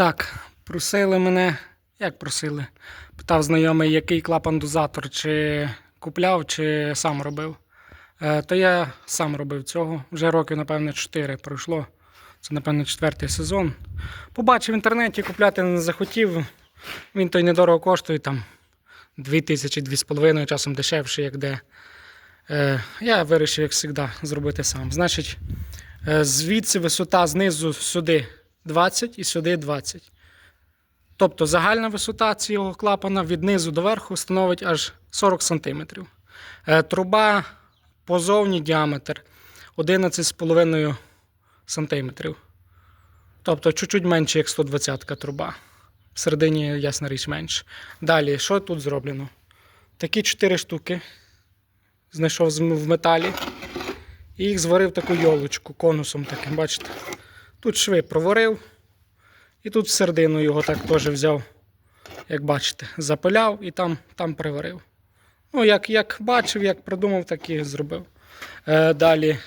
Так, просили мене. Як просили? Питав знайомий, який клапан-дозатор, чи купляв, чи сам робив. Е, то я сам робив цього. Вже років, напевно, 4 пройшло. Це, напевно, четвертий сезон. Побачив в інтернеті, купляти не захотів. Він той недорого коштує там 2 тисячі, 2,5, часом дешевше, як де. Е, я вирішив, як завжди, зробити сам. Значить, е, звідси висота знизу сюди 20 і сюди 20. Тобто загальна висота цього клапана від низу до верху становить аж 40 см. Е, Труба позовні діаметр 11,5 см. Тобто чуть-чуть менше, як 120 труба. Всередині, ясна річ, менше. Далі, що тут зроблено? Такі 4 штуки знайшов в металі. І їх зварив таку йолочку конусом таким, бачите? Тут шви проварив. І тут середину його так теж взяв, як бачите, запиляв і там, там приварив. Ну, як, як бачив, як придумав, так і зробив. Е, далі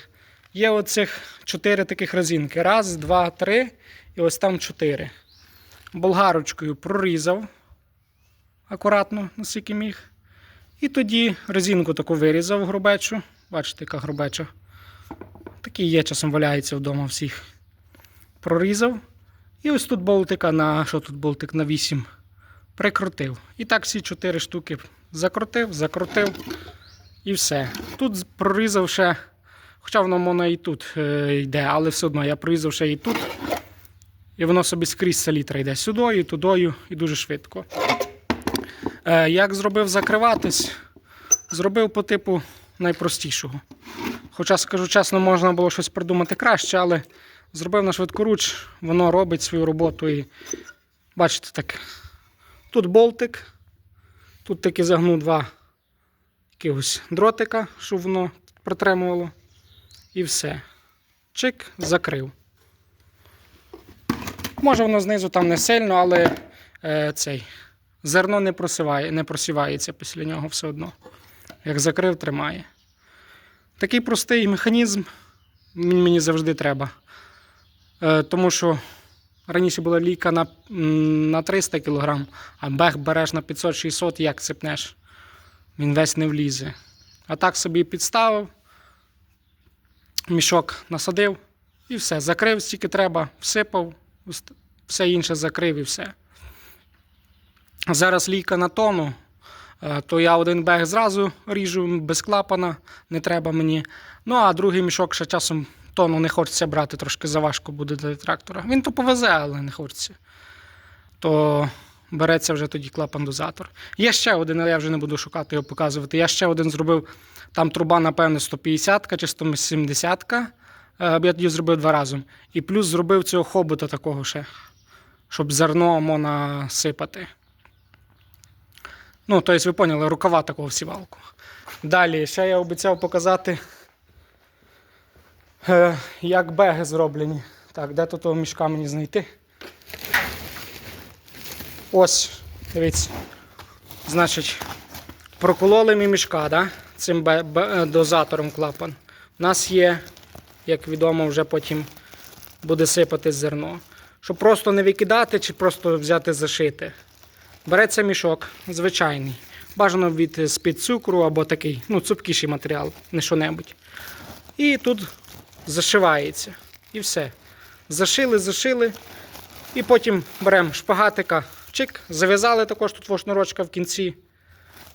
є оцих чотири таких резинки. Раз, два, три, і ось там чотири. Болгарочкою прорізав акуратно, наскільки міг. І тоді резинку таку вирізав грубечу. Бачите, яка грубеча. Такі є, часом валяється вдома всіх. Прорізав. І ось тут болтика на що тут болтик на 8 прикрутив. І так всі 4 штуки закрутив, закрутив і все. Тут прорізав ще, хоча воно воно і тут е, йде, але все одно я прорізав ще і тут. І воно собі скрізь селітра йде сюди, тудою, і дуже швидко. Е, як зробив закриватись? Зробив по типу найпростішого. Хоча, скажу чесно, можна було щось придумати краще, але зробив на швидкоруч, воно робить свою роботу і бачите так. Тут болтик, тут таки загнув два якихось дротика, щоб воно протримувало. І все. Чик, закрив. Може воно знизу там не сильно, але е, цей зерно не, просиває, не просівається після нього все одно. Як закрив, тримає. Такий простий механізм мені завжди треба. Е, тому що раніше була лійка на, на 300 кг, а бег береш на 500-600, як цепнеш. Він весь не влізе. А так собі підставив, мішок насадив і все. Закрив стільки треба, всипав, все інше закрив і все. Зараз лійка на тону, е, то я один бег зразу ріжу без клапана, не треба мені. Ну а другий мішок ще часом тону не хочеться брати, трошки заважко буде для трактора. Він то повезе, але не хочеться. То береться вже тоді клапан-дозатор. Є ще один, але я вже не буду шукати його показувати. Я ще один зробив, там труба, напевне, 150 чи 170. Е, Я тоді зробив два разом. І плюс зробив цього хобота такого ще, щоб зерно можна сипати. Ну, тобто, ви поняли, рукава такого всівалку. Далі, ще я обіцяв показати, е, як беги зроблені. Так, де тут того мішка мені знайти? Ось, дивіться. Значить, прокололи ми мішка, да? цим бе- бе- е, дозатором клапан. У нас є, як відомо, вже потім буде сипати зерно. Щоб просто не викидати чи просто взяти зашити. Береться мішок звичайний. Бажано від е, з-під цукру або такий, ну, цупкіший матеріал, не що-небудь. І тут зашивається. І все. Зашили, зашили. І потім беремо шпагатика, чик, зав'язали також тут шнурочка в кінці.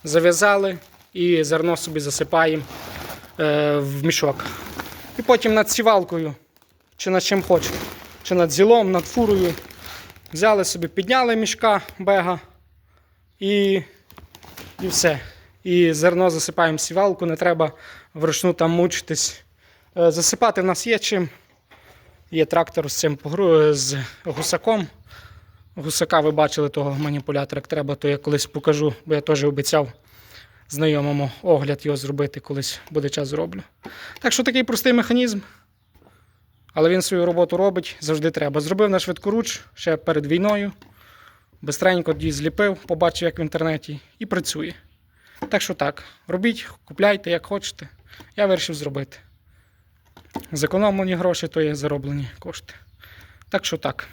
Зав'язали і зерно собі засипаємо е, в мішок. І потім над сівалкою, чи над чим хочете, чи над зілом, над фурою. Взяли собі, підняли мішка бега і, і все. І зерно засипаємо сівалку, не треба вручну там мучитись. Е, Засипати в нас є чим. Є трактор з цим погру- з гусаком. Гусака ви бачили того маніпулятора, як треба, то я колись покажу, бо я теж обіцяв знайомому огляд його зробити, колись буде час зроблю. Так що такий простий механізм. Але він свою роботу робить, завжди треба. Зробив на швидкоруч ще перед війною. Бистренько тоді зліпив, побачив, як в інтернеті, і працює. Так що так, робіть, купляйте, як хочете. Я вирішив зробити. Зекономлені гроші то є зароблені кошти. Так що так.